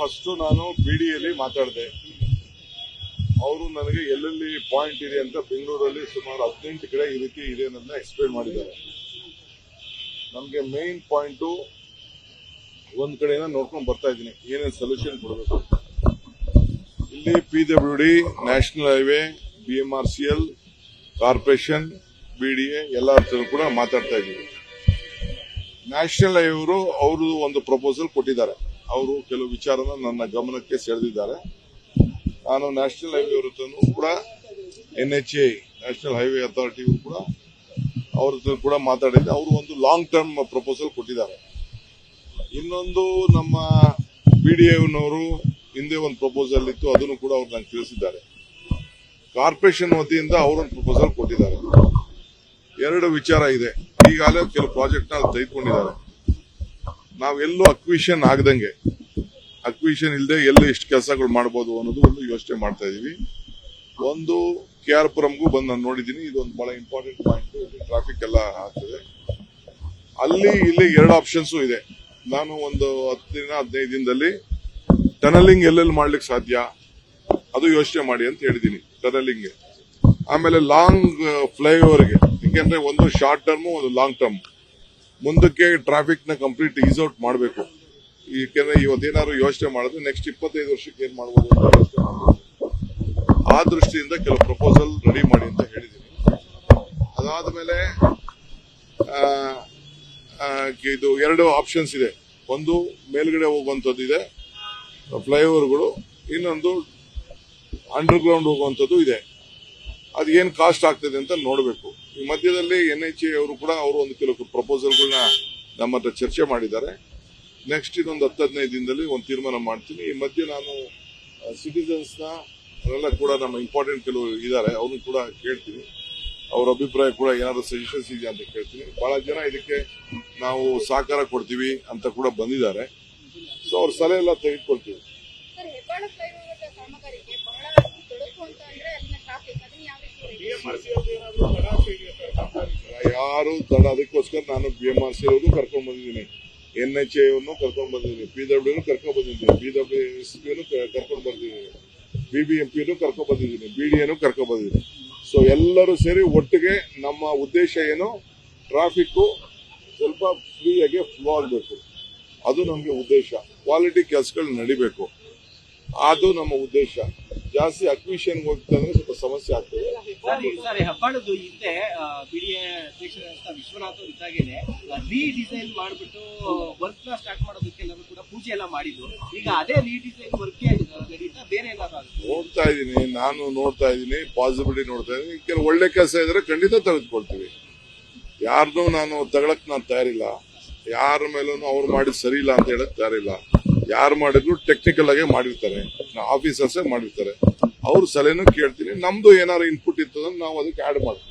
First ನಾನು B ಡಿಯಲ್ಲಿ ಮಾತಾಡಿದೆ. ಅವರು ನನಗೆ ಎಲ್ಲೆಲ್ಲಿ ಪಾಯಿಂಟ್ ಇದೆ ಅಂತ ಬೆಂಗಳೂರಲ್ಲಿ ಸುಮಾರು ಹದಿನೆಂಟು ಕಡೆ ಈ ರೀತಿ ಇದೆ ಅನ್ನೋದನ್ನ ಎಕ್ಸ್ಪ್ಲೇನ್ ಮಾಡಿದ್ದಾರೆ. ನಮಗೆ ಮೇನ್ ಪಾಯಿಂಟು ಒಂದು ಕಡೆಯಿಂದ ನೋಡ್ಕೊಂಡು ಬರ್ತಾ ಇದ್ದೀನಿ. ಏನೇನು ಸೊಲ್ಯೂಷನ್ ಕೊಡಬೇಕು? ಇಲ್ಲಿ P W D national highway B M R C L corporation B D A ಎಲ್ಲ ಕೂಡ ಮಾತಾಡ್ತಾ ಇದ್ದೀವಿ ನ್ಯಾಷನಲ್ ಹೈವೇ ಅವರು ಅವರು ಒಂದು ಪ್ರಪೋಸಲ್ ಕೊಟ್ಟಿದ್ದಾರೆ. ಅವರು ಕೆಲವು ವಿಚಾರನ ನನ್ನ ಗಮನಕ್ಕೆ ಸೆಳೆದಿದ್ದಾರೆ. ನಾನು ನ್ಯಾಷನಲ್ ಹೈವೇ ಅವ್ರ ಕೂಡ N H A national highway authority ಕೂಡ ಅವ್ರ ಕೂಡ ಮಾತಾಡಿದ್ದೆ. ಅವರು ಒಂದು ಲಾಂಗ್ ಟರ್ಮ್ ಪ್ರಪೋಸಲ್ ಕೊಟ್ಟಿದ್ದಾರೆ. ಇನ್ನೊಂದು ನಮ್ಮ ಬಿ ಡಿ ಎನವರು ಹಿಂದೆ ಒಂದು ಪ್ರಪೋಸಲ್ ಇತ್ತು, ಅದನ್ನು ಕೂಡ ಅವ್ರು ನಂಗೆ ತಿಳಿಸಿದ್ದಾರೆ. ಕಾರ್ಪೊರೇಷನ್ ವತಿಯಿಂದ ಅವರೊಂದು ಪ್ರಪೋಸಲ್ ಕೊಟ್ಟಿದ್ದಾರೆ. ಎರಡು ವಿಚಾರ ಇದೆ. ಈಗಾಗಲೇ ಕೆಲವು ಪ್ರಾಜೆಕ್ಟ್ನ ತೆಗೆದುಕೊಂಡಿದ್ದಾರೆ. ನಾವೆಲ್ಲೂ ಅಕ್ವಿಷನ್ ಆಗದಂಗೆ ಅಕ್ವಿಷನ್ ಇಲ್ಲದೆ ಎಲ್ಲ ಎಷ್ಟು ಕೆಲಸಗಳು ಮಾಡಬಹುದು ಅನ್ನೋದು ಒಂದು ಯೋಚನೆ ಮಾಡ್ತಾ ಇದೀವಿ. ಒಂದು ಕೆ ಆರ್ ಪುರಂಗೂ ಬಂದು ನಾನು ನೋಡಿದ್ದೀನಿ, ಇದೊಂದು ಬಹಳ ಇಂಪಾರ್ಟೆಂಟ್ ಪಾಯಿಂಟ್ ಟ್ರಾಫಿಕ್ ಎಲ್ಲ ಆಗ್ತದೆ. ಅಲ್ಲಿ ಇಲ್ಲಿ ಎರಡು ಆಪ್ಷನ್ಸು ಇದೆ. ನಾನು ಒಂದು ಹತ್ತು ದಿನ ಹದಿನೈದು ದಿನದಲ್ಲಿ ಟನಲಿಂಗ್ ಎಲ್ಲೆಲ್ಲಿ ಮಾಡ್ಲಿಕ್ಕೆ ಸಾಧ್ಯ, ಅದು ಯೋಚನೆ ಮಾಡಿ ಅಂತ ಹೇಳಿದ್ದೀನಿ ಟನಲಿಂಗ್ ಆಮೇಲೆ ಲಾಂಗ್ ಫ್ಲೈಓವರ್ಗೆ ಯಾಕೆಂದ್ರೆ ಒಂದು ಶಾರ್ಟ್ ಟರ್ಮ್ ಒಂದು ಲಾಂಗ್ ಟರ್ಮ್ ಮುಂದಕ್ಕೆ ಟ್ರಾಫಿಕ್ನ ಕಂಪ್ಲೀಟ್ ಈಸ್ ಔಟ್ ಮಾಡಬೇಕು. ಏಕೆಂದ್ರೆ ಇವತ್ತೇನಾದ್ರು ಯೋಚನೆ ಮಾಡಿದ್ರೆ ನೆಕ್ಸ್ಟ್ ಇಪ್ಪತ್ತೈದು ವರ್ಷಕ್ಕೆ ಏನ್ ಯೋಚನೆ ಆ ದೃಷ್ಟಿಯಿಂದ ಕೆಲವು ಪ್ರಪೋಸಲ್ ರೆಡಿ ಮಾಡಿ ಅಂತ ಹೇಳಿದ್ದೀನಿ. ಅದಾದ ಮೇಲೆ ಇದು ಎರಡು ಆಪ್ಷನ್ಸ್ ಇದೆ. ಒಂದು ಮೇಲ್ಗಡೆ ಹೋಗುವಂಥದ್ದು ಇದೆ. ಫ್ಲೈಓವರ್ಗಳು, ಇನ್ನೊಂದು ಅಂಡರ್ ಗ್ರೌಂಡ್ ಹೋಗುವಂಥದ್ದು ಇದೆ. ಅದು ಏನು ಕಾಸ್ಟ್ ಆಗ್ತದೆ ಅಂತ ನೋಡಬೇಕು. ಈ ಮಧ್ಯದಲ್ಲಿ ಎನ್ ಎಚ್ ಎ ಅವರು ಕೂಡ ಅವರು ಒಂದು ಕೆಲವು ಪ್ರಪೋಸಲ್ಗಳನ್ನ ನಮ್ಮ ಹತ್ರ ಚರ್ಚೆ ಮಾಡಿದ್ದಾರೆ. ನೆಕ್ಸ್ಟ್ ಇದೊಂದು ಹತ್ತು ಹದಿನೈದು ದಿನದಲ್ಲಿ ಒಂದು ತೀರ್ಮಾನ ಮಾಡ್ತೀನಿ. ಈ ಮಧ್ಯೆ ನಾನು ಸಿಟಿಸನ್ಸ್ನ ಅವರೆಲ್ಲ ಕೂಡ ನಮ್ಮ ಇಂಪಾರ್ಟೆಂಟ್ ಕೆಲವು ಇದ್ದಾರೆ. ಅವ್ರನ್ನ ಕೂಡ ಕೇಳ್ತೀನಿ. ಅವ್ರ ಅಭಿಪ್ರಾಯ ಕೂಡ ಏನಾದ್ರು ಸಜೆಷನ್ಸ್ ಇದೆಯಾ ಅಂತ ಕೇಳ್ತೀನಿ. ಬಹಳ ಜನ ಇದಕ್ಕೆ ನಾವು ಸಹಕಾರ ಕೊಡ್ತೀವಿ ಅಂತ ಕೂಡ ಬಂದಿದ್ದಾರೆ. ಸೊ ಅವ್ರ ಸಲಹೆ ಎಲ್ಲ ತೆಗೆದುಕೊಳ್ತೀವಿ. ಸರ್ ಹೆಬ್ಬಾಳ ಫ್ಲೈಓವರ್ ಕಾಮಗಾರಿಗೆ ಬಹಳ ತೊಡಕು ಅಂತ ಅಂದ್ರೆ ಅಲ್ಲಿನ ಟ್ರಾಫಿಕ್ ಅದನ್ನ ಯಾವ ರೀತಿ ಯಾರು ತಡ, ಅದಕ್ಕೋಸ್ಕರ ನಾನು ಬಿ ಎಂ ಆರ್ ಸಿ ಅವರು ಕರ್ಕೊಂಡ್ ಬಂದಿದ್ದೀನಿ. ಎನ್ ಎಚ್ ಎನ್ನು ಕರ್ಕೊಂಡ್ ಬಂದಿದ್ದೀನಿ. ಪಿ ಡಬ್ಲ್ಯೂ ಕರ್ಕೊಂಡ್ ಬಂದಿದ್ದೀನಿ. ಪಿ ಡಬ್ಲ್ಯೂ ಎಸ್ ಪಿಯನ್ನು ಕರ್ಕೊಂಡ್ ಬಂದಿದ್ದೀನಿ. ಬಿ ಬಿ ಎಂ ಪಿನು ಕರ್ಕೊಂಡ್ ಬಂದಿದ್ದೀನಿ. ಬಿ ಡಿ ಎನ್ನು ಕರ್ಕೊಂಡ್ ಬಂದಿದ್ದೀನಿ. ಸೊ ಎಲ್ಲರೂ ಸೇರಿ ಒಟ್ಟಿಗೆ ನಮ್ಮ ಉದ್ದೇಶ ಏನು? ಟ್ರಾಫಿಕ್ಕು ಸ್ವಲ್ಪ ಫ್ರೀಯಾಗಿ ಫ್ಲೋ ಆಗಬೇಕು. ಅದು ನಮಗೆ ಉದ್ದೇಶ. ಕ್ವಾಲಿಟಿ ಕೆಲಸಗಳು ನಡಿಬೇಕು. ಅದು ನಮ್ಮ ಉದ್ದೇಶ. ಜಾಸ್ತಿ ಅಕ್ವಿಷನ್ಗೆ ಹೋಗ್ತಂದ್ರೆ ಸ್ವಲ್ಪ ಸಮಸ್ಯೆ ಆಗ್ತದೆ. ಸರ್ ಹೆಬ್ಬಾಳದ್ದು ಹಿಂದೆ ಬಿಡಿಎ ಅಧ್ಯಕ್ಷರಾದಂತ ವಿಶ್ವನಾಥ್ ಅವ್ರು ಇದ್ದಾಗೇನೆ ರೀಡಿಸೈನ್ ಮಾಡಿಬಿಟ್ಟು ವರ್ಕ್ ಸ್ಟಾರ್ಟ್ ಮಾಡೋದಕ್ಕೆ ಎಲ್ಲರೂ ಕೂಡ ಪೂಜೆ ಎಲ್ಲ ಮಾಡಿದ್ರು. ಈಗ ಅದೇ ರೀಡಿಸೈನ್ ವರ್ಕ್ ನಡೀತಾ ಬೇರೆ ಏನಾದ್ರು ನೋಡ್ತಾ ಇದ್ದೀನಿ ನಾನು ನೋಡ್ತಾ ಇದ್ದೀನಿ ಪಾಸಿಬಿಲಿಟಿ ನೋಡ್ತಾ ಇದ್ದೀನಿ. ಕೆಲವು ಒಳ್ಳೆ ಕೆಲಸ ಇದ್ರೆ ಖಂಡಿತ ತೆಗೆದುಕೊಳ್ತೀವಿ. ಯಾರನ್ನೂ ನಾನು ತಗೊಳಕ್ ನಾನು ತಯಾರಿಲ್ಲ. ಯಾರ ಮೇಲೂ ಅವ್ರು ಮಾಡಿ ಸರಿ ಇಲ್ಲ ಅಂತ ಹೇಳಕ್ ತಯಾರಿಲ್ಲ. ಯಾರು ಮಾಡಿದ್ರು ಟೆಕ್ನಿಕಲ್ ಆಗಿ ಮಾಡಿರ್ತಾರೆ. ಆಫೀಸರ್ಸ್ ಮಾಡಿರ್ತಾರೆ. ಅವ್ರ ಸಲಹೆನೂ ಕೇಳ್ತೀನಿ. ನಮ್ದು ಏನಾದ್ರು ಇನ್ಪುಟ್ ಇತ್ತು ನಾವು ಅದಕ್ಕೆ ಆಡ್ ಮಾಡ್ತೀವಿ.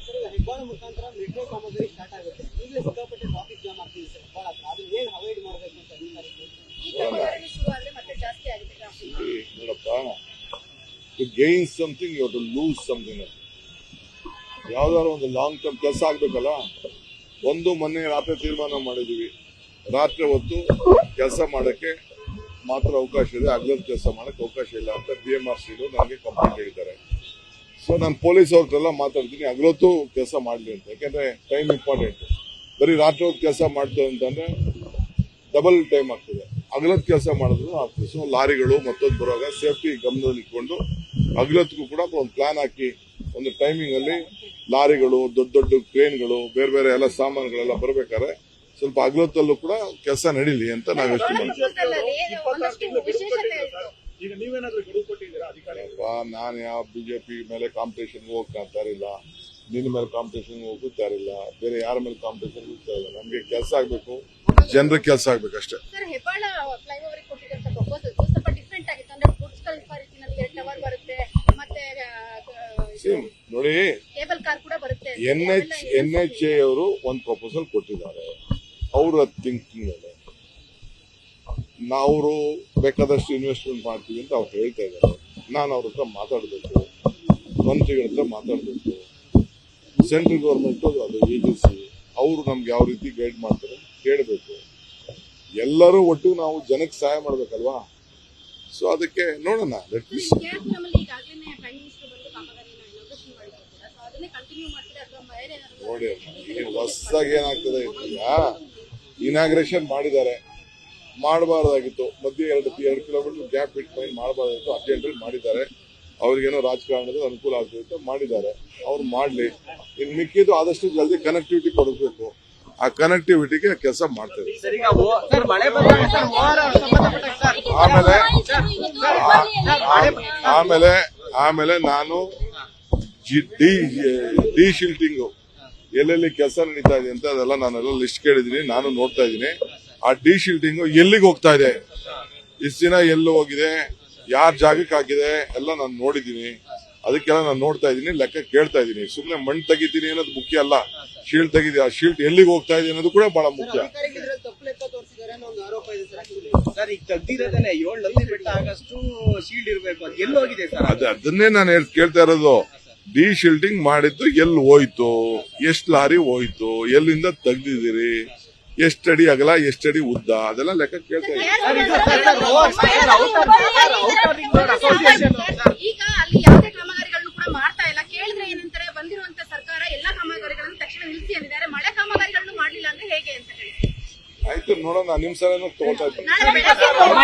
ನೋಡಪ್ಪ to gain something you to lose something ಯಾವ್ದಾದ್ರು ಒಂದು ಲಾಂಗ್ ಟರ್ಮ್ ಕೆಲಸ ಆಗ್ಬೇಕಲ್ಲ? ಒಂದು ಮೊನ್ನೆ ರಾತ್ರಿ ತೀರ್ಮಾನ ಮಾಡಿದೀವಿ. ರಾತ್ರಿ ಹೊತ್ತು ಕೆಲಸ ಮಾಡಕ್ಕೆ ಮಾತ್ರ ಅವಕಾಶ ಇದೆ ಅಗ್ರದ ಕೆಲಸ ಮಾಡಕ್ಕೆ ಅವಕಾಶ ಇಲ್ಲ ಅಂತ ಬಿ ಎಂ ಆರ್ ಸಿಲು ನನಗೆ ಕಂಪ್ಲೇಂಟ್ ಹೇಳಿದ್ದಾರೆ. ಸೊ ನಾನು ಪೊಲೀಸ್ ಅವ್ರದ್ದೆಲ್ಲ ಮಾತಾಡ್ತೀನಿ ಹಗಲೊತ್ತು ಕೆಲಸ ಮಾಡಲಿ ಅಂತ. ಯಾಕೆಂದ್ರೆ ಟೈಮ್ ಇಂಪಾರ್ಟೆಂಟ್ ಬರೀ ರಾತ್ರಿ ಹೊತ್ತು ಕೆಲಸ ಮಾಡ್ತೇವೆ ಅಂತಂದ್ರೆ ಡಬಲ್ ಟೈಮ್ ಆಗ್ತದೆ. ಅಗ್ಲತ್ ಕೆಲಸ ಮಾಡಿದ್ರು ಆಗ್ತದೆ. ಸೊ ಲಾರಿಗಳು ಮತ್ತೊಂದು ಬರುವಾಗ ಸೇಫ್ಟಿ ಗಮನದಲ್ಲಿ ಇಟ್ಕೊಂಡು ಅಗ್ಲತ್ಗೂ ಕೂಡ ಒಂದು ಪ್ಲಾನ್ ಹಾಕಿ ಒಂದು ಟೈಮಿಂಗ್ ಅಲ್ಲಿ ಲಾರಿಗಳು, ದೊಡ್ಡ ದೊಡ್ಡ ಕ್ರೇನ್ಗಳು ಬೇರೆ ಬೇರೆ ಎಲ್ಲ ಸಾಮಾನುಗಳೆಲ್ಲ ಬರ್ಬೇಕಾದ್ರೆ ಸ್ವಲ್ಪ ಹಗಲತ್ತಲ್ಲೂ ಕೂಡ ಕೆಲಸ ನಡೀಲಿ ಅಂತ ನಾವು ಯೋಚನೆ ನಾನು ಯಾವ ಬಿಜೆಪಿ ಮೇಲೆ ಕಾಂಪಿಟೇಷನ್ ಹೋಗ್ತಾ ಇಲ್ಲ ನಿನ್ನ ಮೇಲೆ ಕಾಂಪಿಟೇಷನ್ ಹೋಗ್ತಾ ಇಲ್ಲ ಬೇರೆ ಯಾರ ಮೇಲೆ ಕಾಂಪಿಟೇಷನ್ ಹೋಗ್ತಾ ಇಲ್ಲ ನಮ್ಗೆ ಕೆಲಸ ಆಗ್ಬೇಕು. ಜನರ ಕೆಲಸ ಆಗ್ಬೇಕು ಅಷ್ಟೇ. ಸರ್ ಹೆಬ್ಬಾಳ ಫ್ಲೈಓವರ್ ಕೊಟ್ಟಿದ್ದಂತ ಪ್ರಪೋಸಲ್ ಸ್ವಲ್ಪ ಡಿಫ್ರೆಂಟ್ ಆಗಿತ್ತು. ಅಂದ್ರೆ ಫುಡ್ಸ್ ಕಲ್ಪ ರೀತಿನಲ್ಲಿ ಎರಡು ಟವರ್ ಬರುತ್ತೆ ಮತ್ತೆ ನೋಡಿ. ಕೇಬಲ್ ಕಾರ್ ಕೂಡ ಬರುತ್ತೆ. N H N H A ಅವರು ಒಂದು ಪ್ರಪೋಸಲ್ ಕೊಟ್ಟಿದ್ದಾರೆ. ಅವರ ಥಿಂಕಿಂಗ್ ಮೇಲೆ ನಾವು ಬೇಕಾದಷ್ಟು ಇನ್ವೆಸ್ಟ್ಮೆಂಟ್ ಮಾಡ್ತೀವಿ ಅಂತ ಅವ್ರು ಹೇಳ್ತಾ ಇದ್ದಾರೆ. ನಾನು ಅವ್ರ ಹತ್ರ ಮಾತಾಡಬೇಕು. ಮಂತ್ರಿಗಳ ಹತ್ರ ಮಾತಾಡಬೇಕು. ಸೆಂಟ್ರಲ್ ಗೌರ್ಮೆಂಟ್ ಅದು ಏಜೆನ್ಸಿ ಅವರು ನಮ್ಗೆ ಯಾವ ರೀತಿ ಗೈಡ್ ಮಾಡ್ತಾರೆ ಕೇಳಬೇಕು. ಎಲ್ಲರೂ ಒಟ್ಟು ನಾವು ಜನಕ್ಕೆ ಸಹಾಯ ಮಾಡ್ಬೇಕಲ್ವಾ? ಸೊ ಅದಕ್ಕೆ ನೋಡೋಣ. ನೋಡಿ ಈಗ ಹೊಸದಾಗಿ ಏನಾಗ್ತದೆ ಈಗ? ಇನಾಗ್ರೇಷನ್ ಮಾಡಿದ್ದಾರೆ. ಮಾಡಬಾರ್ದಾಗಿತ್ತು. ಮಧ್ಯೆ ಎರಡು ಎರಡು ಕಿಲೋಮೀಟರ್ ಗ್ಯಾಪ್ ಇಟ್ಕೊಂಡು ಮಾಡಬಾರ್ದಾಗಿತ್ತು. ಅರ್ಜೆಂಟಲ್ಲಿ ಮಾಡಿದ್ದಾರೆ. ಅವ್ರಿಗೇನೋ ರಾಜಕಾರಣದ ಅನುಕೂಲ ಆಗ್ತಿತ್ತು ಮಾಡಿದ್ದಾರೆ. ಅವ್ರು ಮಾಡಲಿ. ಇನ್ನು ಮಿಕ್ಕಿದ್ದು ಆದಷ್ಟು ಜಲ್ದಿ ಕನೆಕ್ಟಿವಿಟಿ ಕೊಡಬೇಕು. ಆ ಕನೆಕ್ಟಿವಿಟಿಗೆ ಕೆಲಸ ಮಾಡ್ತೇವೆ ಆಮೇಲೆ ಆಮೇಲೆ ಆಮೇಲೆ ನಾನು ಡಿ ಡಿ ಶಿಲ್ಟಿಂಗು ಎಲ್ಲೆಲ್ಲಿ ಕೆಲಸ ನಡೀತಾ ಇದೆ ಅಂತ ಅದೆಲ್ಲ ನಾನೆಲ್ಲ ಲಿಸ್ಟ್ ಕೇಳಿದೀನಿ ನಾನು ನೋಡ್ತಾ ಇದ್ದೀನಿ. ಆ ಡಿ ಶೀಲ್ಡಿಂಗ್ ಎಲ್ಲಿಗೆ ಹೋಗ್ತಾ ಇದೆ? ಇಷ್ಟು ದಿನ ಎಲ್ಲಿ ಹೋಗಿದೆ? ಯಾರ ಜಾಗಕ್ಕೆ ಹಾಕಿದೆ? ಎಲ್ಲ ನಾನು ನೋಡಿದ್ದೀನಿ. ಅದಕ್ಕೆಲ್ಲ ನಾನು ನೋಡ್ತಾ ಇದ್ದೀನಿ ಲೆಕ್ಕ ಕೇಳ್ತಾ ಇದ್ದೀನಿ. ಸುಮ್ಮನೆ ಮಣ್ಣು ತೆಗಿತೀನಿ ಅನ್ನೋದು ಮುಖ್ಯ ಅಲ್ಲ. ಶೀಲ್ಡ್ ತೆಗಿದೆ ಆ ಶೀಲ್ಡ್ ಎಲ್ಲಿಗೆ ಹೋಗ್ತಾ ಇದೆ ಅನ್ನೋದು ಕೂಡ ಬಹಳ ಮುಖ್ಯ. ಅಧಿಕಾರಿಗಳು ಲೆಕ್ಕ ತೋರಿಸಿದ್ದಾರೆ ಅನ್ನೋ ಒಂದು ಆರೋಪ ಇದೆ ಸರ್ ಸರ್ ಈಗ ತೆಗ್ದಿರೋದನ್ನೇ ಏಳು ಲಕ್ಷ ಬೆಟ್ಟ ಆಗಷ್ಟು ಶೀಲ್ಡ್ ಇರಬೇಕು. ಅದು ಎಲ್ಲಿ ಹೋಗಿದೆ ಸರ್? ಅದ ಅದನ್ನೇ ನಾನು ಹೇಳ್- ಕೇಳ್ತಾ ಇರೋದು. ಡಿ ಶಿಲ್ಟಿಂಗ್ ಮಾಡಿದ್ದು ಎಲ್ಲಿ ಹೋಯ್ತು? ಎಷ್ಟು ಲಾರಿ ಹೋಯ್ತು? ಎಲ್ಲಿಂದ ತೆಗ್ದಿದ್ದೀರಿ? ಎಷ್ಟಡಿ ಅಗಲ ಎಷ್ಟಡಿ ಉದ್ದ? ಅದೆಲ್ಲ ಲೆಕ್ಕ ಕೇಳ್ತಾ ಇದ್ದೀನಿ. ಸರ್ ಇದು sir road sir outer sir outer ring road association sir ಈಗ ಅಲ್ಲಿ ಯಾವುದೇ ಕಾಮಗಾರಿಗಳನ್ನು ಕೂಡ ಮಾಡ್ತಾ ಇಲ್ಲ. ಕೇಳಿದ್ರೆ ಏನಂತಾರೆ ಬಂದಿರುವಂತ ಸರ್ಕಾರ ಎಲ್ಲಾ ಕಾಮಗಾರಿಗಳನ್ನು ತಕ್ಷಣ ನಿಲ್ಲಿಸಿ ಅಂದಿದ್ದಾರೆ. ಮಳೆ ಕಾಮಗಾರಿಗಳನ್ನು ಮಾಡ್ಲಿಲ್ಲ ಅಂದ್ರೆ ಹೇಗೆ ಅಂತ ಹೇಳಿ ಆಯ್ತು ನೋಡೋಣ. ನಿಮ್ ನಾಳೆ ಬೆಳಗ್ಗೆ